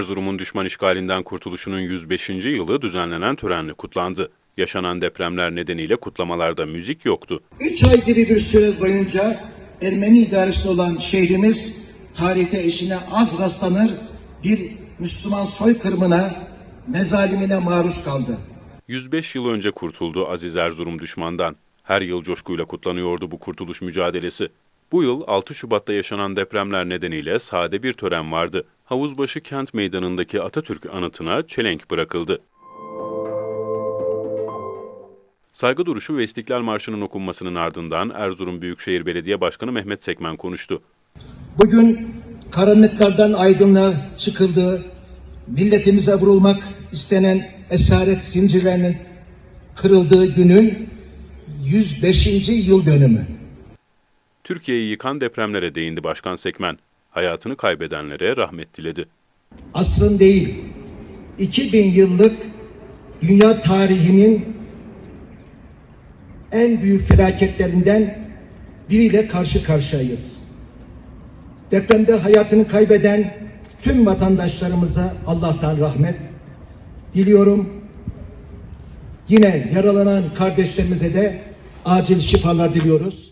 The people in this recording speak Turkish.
Erzurum'un düşman işgalinden kurtuluşunun 105. yılı düzenlenen törenle kutlandı. Yaşanan depremler nedeniyle kutlamalarda müzik yoktu. Üç ay gibi bir süre boyunca Ermeni idaresinde olan şehrimiz tarihte eşine az rastlanır bir Müslüman soykırımına, mezalimine maruz kaldı. 105 yıl önce kurtuldu Aziz Erzurum düşmandan. Her yıl coşkuyla kutlanıyordu bu kurtuluş mücadelesi. Bu yıl 6 Şubat'ta yaşanan depremler nedeniyle sade bir tören vardı. Havuzbaşı kent meydanındaki Atatürk anıtına çelenk bırakıldı. Saygı duruşu ve İstiklal Marşı'nın okunmasının ardından Erzurum Büyükşehir Belediye Başkanı Mehmet Sekmen konuştu. Bugün karanlıklardan aydınlığa çıkıldığı, milletimize vurulmak istenen esaret zincirlerinin kırıldığı günün 105. yıl dönümü. Türkiye'yi yıkan depremlere değindi Başkan Sekmen. Hayatını kaybedenlere rahmet diledi. Asrın değil, 2000 yıllık dünya tarihinin en büyük felaketlerinden biriyle karşı karşıyayız. Depremde hayatını kaybeden tüm vatandaşlarımıza Allah'tan rahmet diliyorum. Yine yaralanan kardeşlerimize de acil şifalar diliyoruz.